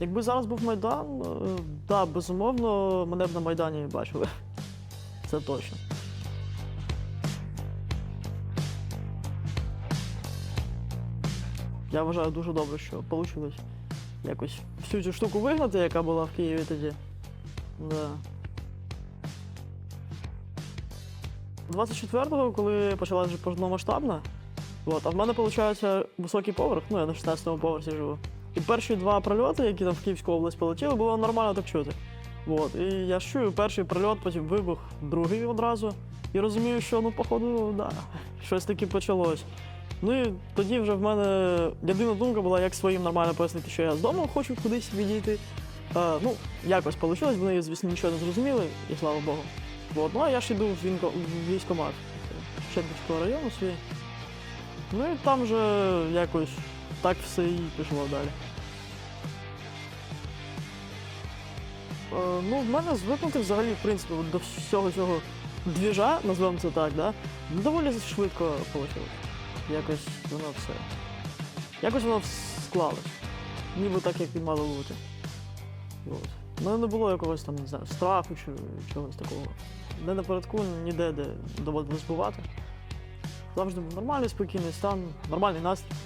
Якби зараз був Майдан, е, да, безумовно, мене б на Майдані бачили. Це точно. Я вважаю дуже добре, що вийшло якось всю цю штуку вигнати, яка була в Києві тоді. Да. 24-го, коли почалася вже повномасштабна, а в мене, виходить, високий поверх, ну я на 16-му поверсі живу. І перші два прольоти, які там в Київську область полетіли, було нормально так чути. От. І я ж чую перший прильот, потім вибух, другий одразу. І розумію, що ну, походу, да, щось таки почалось. Ну і тоді вже в мене єдина думка була, як своїм нормально пояснити, що я з дому хочу кудись відійти. Е, ну, якось вийшло, вони, звісно, нічого не зрозуміли, і слава Богу. От. Ну, а я ж йду в, вінко, в військкомат Щербицького району свій. Ну і там вже якось так все і пішло далі. Е, ну, в мене звикнути взагалі, в принципі, до всього цього двіжа, назвемо це так, да, ну, доволі швидко вийшло. Якось воно все. Якось воно склалось. Ніби так, як і мало бути. От. У мене не було якогось там, не знаю, страху чи чогось такого. Не напередку, ніде, де доводилось бувати. Завжди був нормальний, спокійний стан, нормальний настрій.